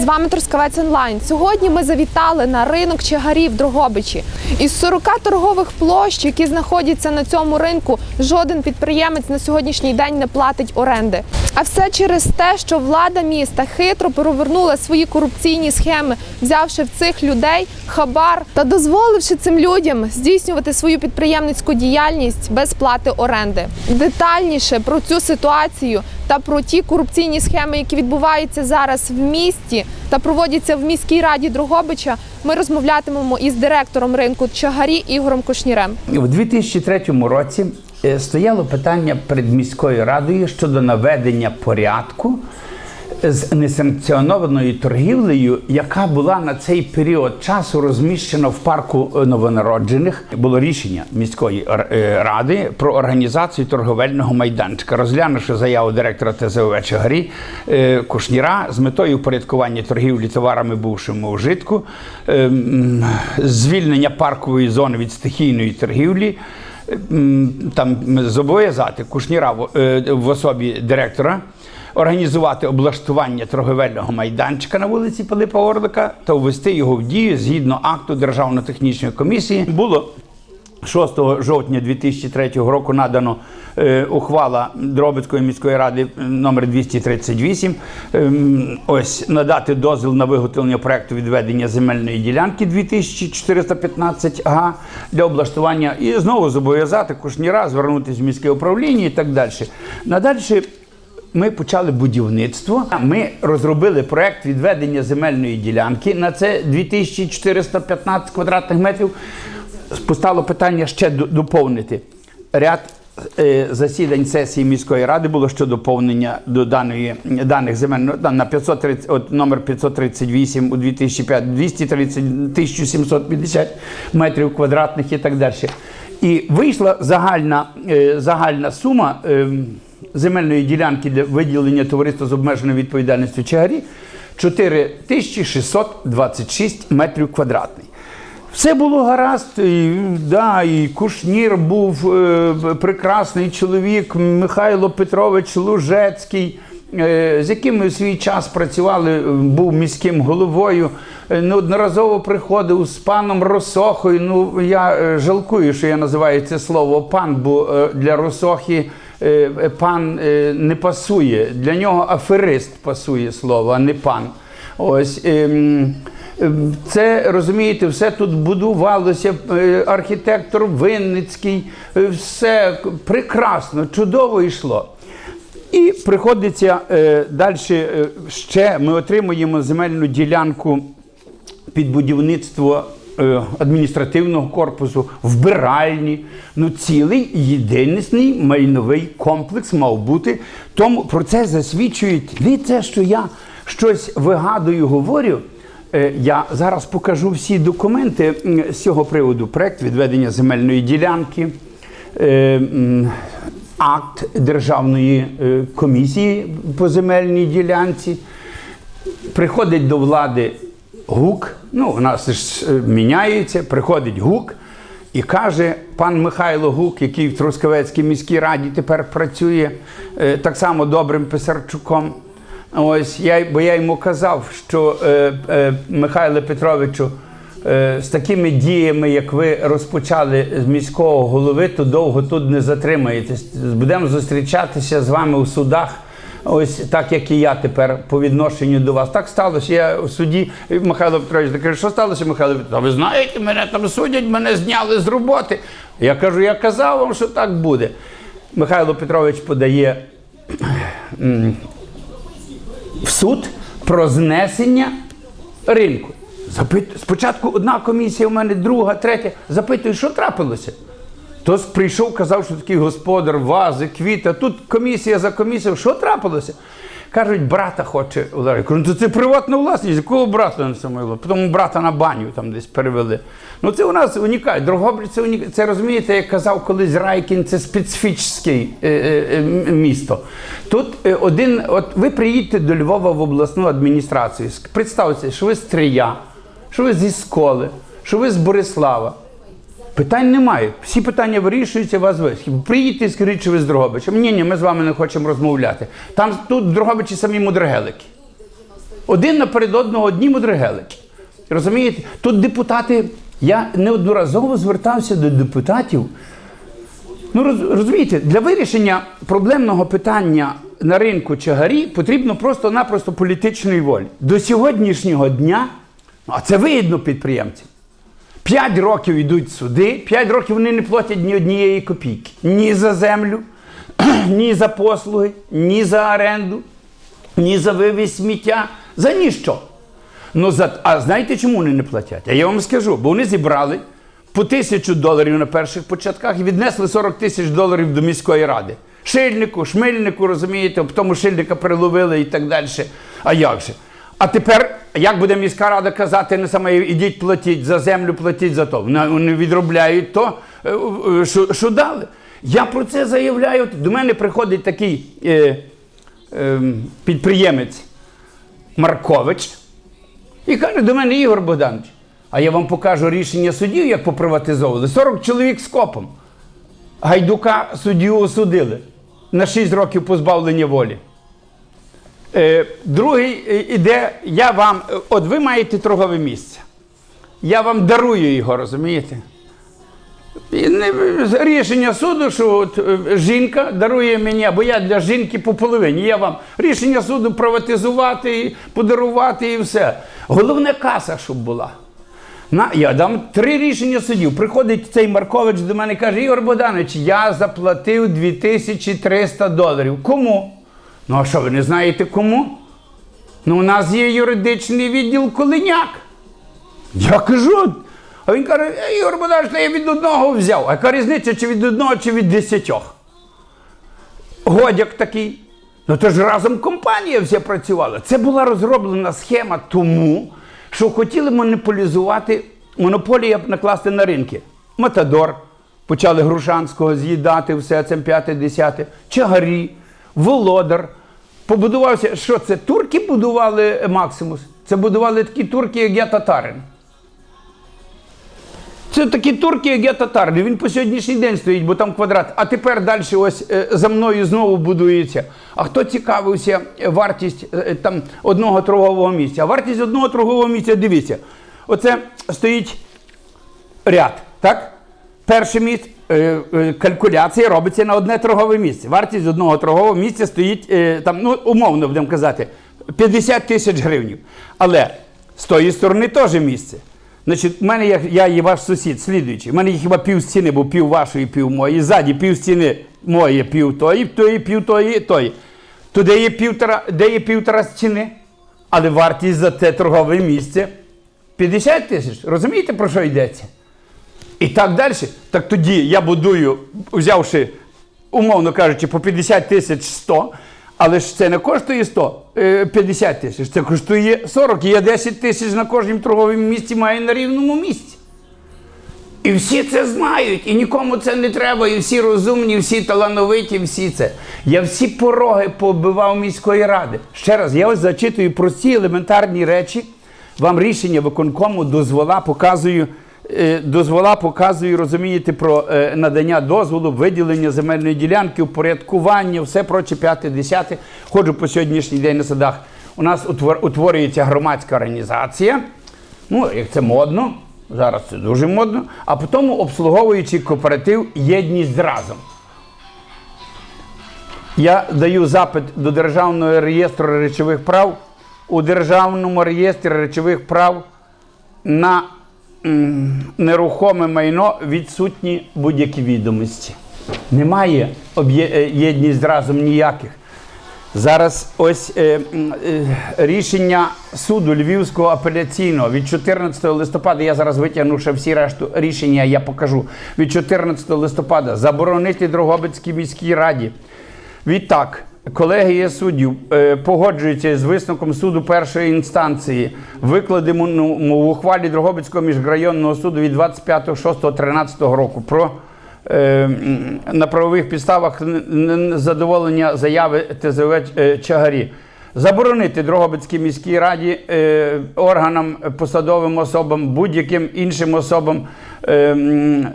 З вами Трускавець онлайн. Сьогодні ми завітали на ринок Чагарів в Дрогобичі. Із 40 торгових площ, які знаходяться на цьому ринку, жоден підприємець на сьогоднішній день не платить оренди. А все через те, що влада міста хитро перевернула свої корупційні схеми, взявши в цих людей хабар та дозволивши цим людям здійснювати свою підприємницьку діяльність без плати оренди. Детальніше про цю ситуацію та про ті корупційні схеми, які відбуваються зараз в місті та проводяться в міській раді Дрогобича, ми розмовлятимемо із директором ринку Чагарі Ігорем Кушнірем. У 2003 році е, стояло питання перед міською радою щодо наведення порядку з несанкціонованою торгівлею, яка була на цей період часу розміщена в парку е, новонароджених. Було рішення міської е, ради про організацію торговельного майданчика, розглянувши заяву директора ТЗОВ Чагарі е, Кушніра з метою упорядкування торгівлі товарами бувшому вжитку, ем, звільнення паркової зони від стихійної торгівлі. Там зобов'язати Кушніра в особі директора організувати облаштування торговельного майданчика на вулиці Пилипа Орлика та ввести його в дію згідно акту Державно-технічної комісії. Було 6 жовтня 2003 року надано е, ухвала Дробицької міської ради е, номер 238. Ем, ось надати дозвіл на виготовлення проекту відведення земельної ділянки 2415 га для облаштування і знову зобов'язати Кушніра звернутися в міське управління і так далі. Надальше ми почали будівництво. Ми розробили проект відведення земельної ділянки на це 2415 квадратних метрів. Постало питання ще доповнити. Ряд е, засідань сесії міської ради було щодо доповнення до даної даних земельних да, на 530, от номер 538 у 2005, 230, 1750 метрів квадратних і так далі. І вийшла загальна, е, загальна сума. Земельної ділянки для виділення товариства з обмеженою відповідальністю Чагарі 4626 метрів квадратних. Все було гаразд, і, да, і Кушнір був е, прекрасний чоловік, Михайло Петрович Лужецький, е, з яким ми свій час працювали, був міським головою. е, Неодноразово приходив з паном Росохою. Ну, я е, жалкую, що я називаю це слово пан, бо для Росохи пан е, не пасує. Для нього аферист пасує слово, а не пан. Ось. ем, Це розумієте, все тут будувалося. е, Архітектор Винницький, е, все прекрасно, чудово йшло. І приходиться е, далі е, ще ми отримуємо земельну ділянку під будівництво е, адміністративного корпусу, вбиральні. Ну, цілий єдиний майновий комплекс мав бути. Тому про це засвідчують не це, що я щось вигадую, говорю. Е, Я зараз покажу всі документи з цього приводу. Проект відведення земельної ділянки, е, акт Державної е, комісії по земельній ділянці. Приходить до влади гук, ну, у нас ж е, міняється, приходить гук і каже пан Михайло Гук, який в Трускавецькій міській раді тепер працює, е, так само добрим Писарчуком. Ось я, бо я йому казав, що е, е, Михайле Петровичу, е, з такими діями, як ви розпочали з міського голови, то довго тут не затримаєтесь. Будемо зустрічатися з вами у судах. Ось так, як і я тепер по відношенню до вас. Так сталося. Я у суді Михайло Петрович каже, що сталося, Михайло Петрович? «Та Ви знаєте, мене там судять, мене зняли з роботи. Я кажу, я казав вам, що так буде. Михайло Петрович подає в суд про знесення ринку. Запит... Спочатку одна комісія у мене, друга, третя. Запитую, що трапилося? Хтось прийшов, казав, що такий господар, вази, квіти. Тут комісія за комісією. Що трапилося? Кажуть, брата хоче ударити. Кажу, ну це приватна власність. Якого брата на Самойло? Потім брата на баню там десь перевели. Ну це у нас унікально. Дрогобич це унікально. Це розумієте, як казав колись Райкін, це специфічне е, е, е, місто. Тут е, один, от ви приїдете до Львова в обласну адміністрацію. Представте, що ви з Трия, що ви зі Сколи, що ви з Борислава. Питань немає. Всі питання вирішуються, вас висхід. Приїдьте і скажіть, що ви з Дрогобичем. Ні, ні, ми з вами не хочемо розмовляти. Там тут Дрогобичі самі мудрогелики. один наперед одного одні мудригелики. Розумієте? Тут депутати, я неодноразово звертався до депутатів. Ну, роз- розумієте, для вирішення проблемного питання на ринку чагарі потрібно просто-напросто політичної волі. До сьогоднішнього дня, ну, а це видно підприємцям, П'ять років йдуть суди, п'ять років вони не платять ні однієї копійки. Ні за землю, ні за послуги, ні за оренду, ні за вивіз сміття, за ніщо. Ну, за... А знаєте, чому вони не платять? А я вам скажу, бо вони зібрали по тисячу доларів на перших початках і віднесли 40 тисяч доларів до міської ради. Шильнику, шмильнику, розумієте, потім шильника переловили і так далі. А як же? А тепер, як буде міська рада казати, не саме ідіть платіть за землю, платіть за то. Вони відробляють то, е, що, що дали. Я про це заявляю. До мене приходить такий е, е, підприємець Маркович. І каже до мене Ігор Богданович, а я вам покажу рішення судів, як поприватизовували. 40 чоловік з копом. Гайдука суддю осудили на 6 років позбавлення волі. Е, другий е, іде, я вам, е, от ви маєте торгове місце. Я вам дарую його, розумієте? Рішення суду, що от, жінка дарує мені, або я для жінки по половині. Я вам рішення суду приватизувати, подарувати і все. Головне каса, щоб була. На, я дам три рішення судів. Приходить цей Маркович до мене і каже: Ігор Богданович, я заплатив 2300 доларів. Кому? Ну, а що, ви не знаєте кому? Ну, у нас є юридичний відділ Колиняк. Я кажу. А він каже, «Е, Ігор Богданович, я від одного взяв. А яка різниця, чи від одного, чи від десятьох? Годяк такий. Ну то ж разом компанія вся працювала. Це була розроблена схема тому, що хотіли монополізувати, монополія накласти на ринки. Матадор, почали Грушанського з'їдати все, це п'яте, десяте, Чагарі, Володар. Побудувався, що це? Турки будували Максимус. Це будували такі турки, як я татарин. Це такі турки, як я татарин. Він по сьогоднішній день стоїть, бо там квадрат. А тепер далі ось е, за мною знову будується. А хто цікавився е, вартість е, там одного торгового місця? А вартість одного торгового місця, дивіться, оце стоїть ряд, так? Перше місце, е, е, калькуляція робиться на одне торгове місце. Вартість одного торгового місця стоїть, е, там, ну, умовно будемо казати, 50 тисяч гривень. Але з тої сторони теж місце. Значить, в мене я є ваш сусід, слідуючий. У мене хіба пів стіни, бо пів вашої, пів моєї. Ззаді пів стіни моє, пів тої, тої, пів тої, тої. То де є півтора, де є півтора стіни? Але вартість за це торгове місце 50 тисяч. Розумієте, про що йдеться? І так далі. Так тоді я будую, взявши, умовно кажучи, по 50 тисяч 100, але ж це не коштує 100, е, 50 тисяч, це коштує 40. І я 10 тисяч на кожному торговому місці маю на рівному місці. І всі це знають, і нікому це не треба, і всі розумні, всі талановиті, всі це. Я всі пороги побивав міської ради. Ще раз, я ось зачитую прості елементарні речі. Вам рішення виконкому дозвола показую. Е, Дозвола показую, розумієте, про е, надання дозволу, виділення земельної ділянки, упорядкування, все проче, п'яте, десяте. Ходжу по сьогоднішній день на садах. У нас утворюється громадська організація. Ну, як це модно, зараз це дуже модно, а потім обслуговуючи кооператив єдність разом. Я даю запит до Державного реєстру речових прав. У Державному реєстрі речових прав на нерухоме майно відсутні будь-які відомості. Немає е, єдність разом ніяких. Зараз ось е, е, рішення суду Львівського апеляційного від 14 листопада. Я зараз витягну ще всі решту рішення, я покажу. Від 14 листопада заборонити Дрогобицькій міській раді. Відтак, колегія суддів е, погоджується з висновком суду першої інстанції, викладеному в ухвалі Дрогобицького міжрайонного суду від 25.06.13 року про е, на правових підставах задоволення заяви ТЗВ е, Чагарі. Заборонити Дрогобицькій міській раді е, органам, посадовим особам, будь-яким іншим особам е, м,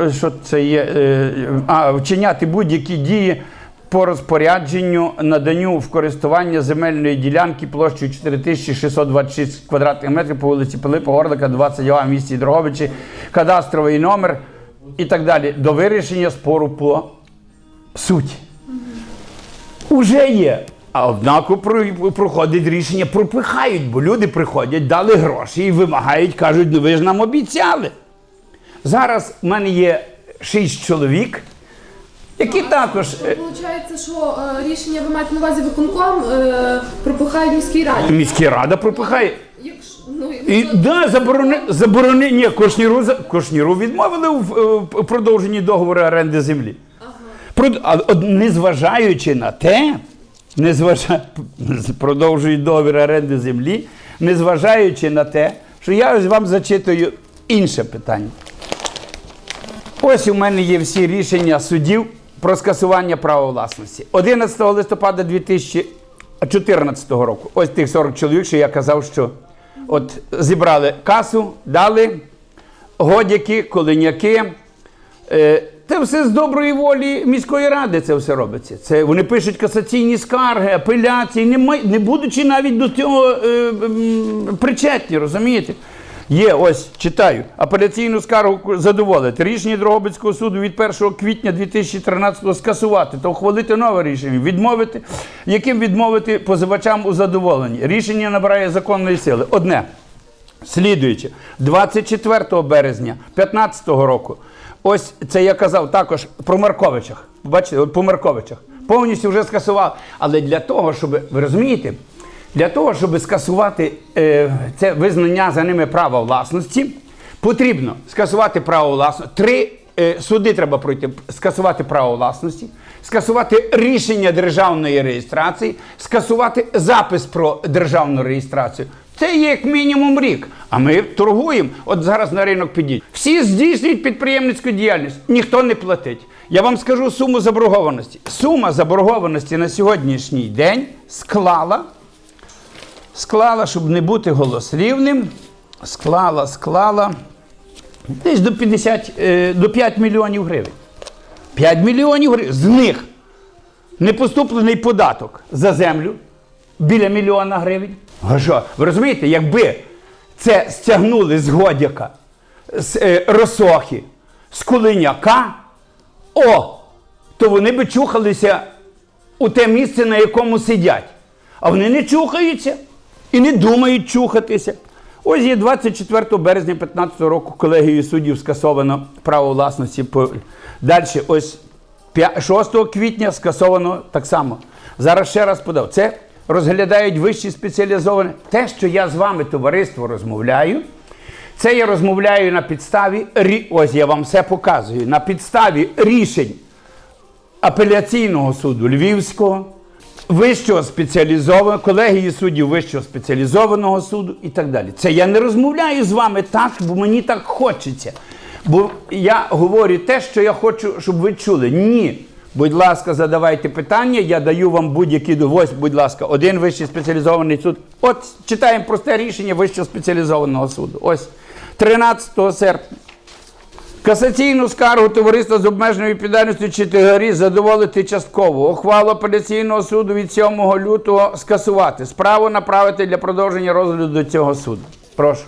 е, що це є, е, а, вчиняти будь-які дії по розпорядженню наданню в користування земельної ділянки площею 4626 квадратних метрів по вулиці Пилипа Горлика, 22 в місті Дрогобичі, кадастровий номер і так далі до вирішення спору по суті. Уже є. А однако про- проходить рішення, пропихають, бо люди приходять, дали гроші і вимагають, кажуть, ну ви ж нам обіцяли. Зараз в мене є шість чоловік, які також. е, Виходить, що е, рішення ви маєте на увазі виконком е, пропихають міській раді. Міська рада пропихає. Якщо, ну, І да, заборони, заборони, ні, Кошніру, за- Кошніру відмовили в, е, в продовженні договору оренди землі. Про, а, от, незважаючи на те, незважа, продовжують договір оренди землі, незважаючи на те, що я ось вам зачитую інше питання. Ось у мене є всі рішення судів про скасування права власності. 11 листопада 2014 року. Ось тих 40 чоловік, що я казав, що от зібрали касу, дали годяки, коленяки. Е, Це все з доброї волі міської ради це все робиться. Це вони пишуть касаційні скарги, апеляції, не, не будучи навіть до цього е, причетні, розумієте? Є, ось читаю. Апеляційну скаргу задоволити. Рішення Дрогобицького суду від 1 квітня 2013 скасувати та ухвалити нове рішення, відмовити, яким відмовити позивачам у задоволенні. Рішення набирає законної сили. Одне. Слідуючи, 24 березня 2015 року, ось це я казав також про Марковичах. Бачите, от по Марковичах. Повністю вже скасував. Але для того, щоб, ви розумієте, для того, щоб скасувати е, це визнання за ними права власності, потрібно скасувати право власності. Три е, суди треба пройти, скасувати право власності, скасувати рішення державної реєстрації, скасувати запис про державну реєстрацію. Це є як мінімум рік. А ми торгуємо. От зараз на ринок підіть. Всі здійснюють підприємницьку діяльність, ніхто не платить. Я вам скажу суму заборгованості. Сума заборгованості на сьогоднішній день склала, склала, щоб не бути голослівним, склала, склала десь до 50, е, до 5 мільйонів гривень. 5 мільйонів гривень. З них непоступлений податок за землю біля мільйона гривень. А що? Ви розумієте, якби це стягнули з Годяка, з е, Росохи, з Кулиняка, о, то вони би чухалися у те місце, на якому сидять. А вони не чухаються і не думають чухатися. Ось є 24 березня 2015 року колегією суддів скасовано право власності. Далі, ось 6 квітня скасовано так само. Зараз ще раз подав. Це розглядають вищі спеціалізовані. Те, що я з вами, товариство, розмовляю, це я розмовляю на підставі, ось я вам все показую, на підставі рішень апеляційного суду Львівського, вищого спеціалізованого, колегії суддів вищого спеціалізованого суду і так далі. Це я не розмовляю з вами так, бо мені так хочеться. Бо я говорю те, що я хочу, щоб ви чули. Ні. Будь ласка, задавайте питання, я даю вам будь-які до- будь ласка, один вищий спеціалізований суд. От читаємо просте рішення вищого спеціалізованого суду. Ось 13 серпня. Касаційну скаргу товариства з обмеженою відповідальністю Читигарі задоволити частково. Ухвалу апеляційного суду від 7 лютого скасувати. Справу направити для продовження розгляду до цього суду. Прошу.